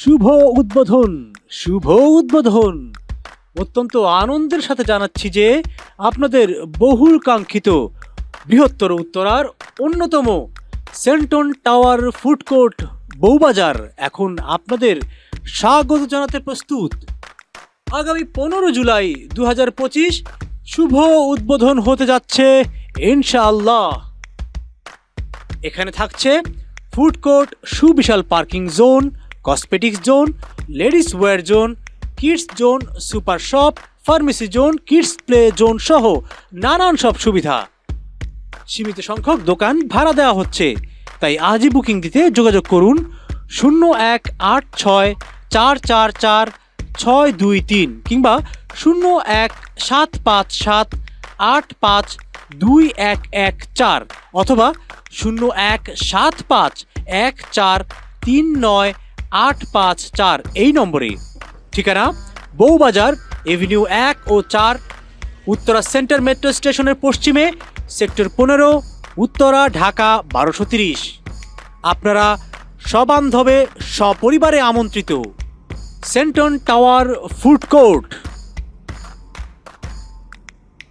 শুভ উদ্বোধন শুভ উদ্বোধন। অত্যন্ত আনন্দের সাথে জানাচ্ছি যে আপনাদের বহুল কাঙ্ক্ষিত বৃহত্তর উত্তরার অন্যতম Centon tower food court Bowbazar এখন আপনাদের স্বাগত জানাতে প্রস্তুত। আগামী পনেরো জুলাই দু হাজার পঁচিশ শুভ উদ্বোধন হতে যাচ্ছে ইনশাআল্লাহ। এখানে থাকছে ফুড কোর্ট সুবিশাল parking zone cosmetics zone ladies wear zone kids zone super shop pharmacy zone kids play zone সহ নানান সব সুবিধা। সীমিত সংখ্যক দোকান ভাড়া দেওয়া হচ্ছে। তাই আজই বুকিং দিতে যোগাযোগ করুন শূন্য এক আট ছয় চার চার চার ছয় দুই তিন কিংবা শূন্য এক সাত পাঁচ সাত আট পাঁচ দুই এক এক চার অথবা শূন্য এক সাত পাঁচ এক চার তিন নয় আট পাঁচ চার এই নম্বরে। ঠিকানা? বউবাজার, এভিনিউ এক ও চার, উত্তরা সেন্টার মেট্রো স্টেশনের পশ্চিমে, সেক্টর পনেরো, উত্তরা, ঢাকা, বারোশো তিরিশ। আপনারা সবান্ধবে, সপরিবারে আমন্ত্রিত। Centon tower food court.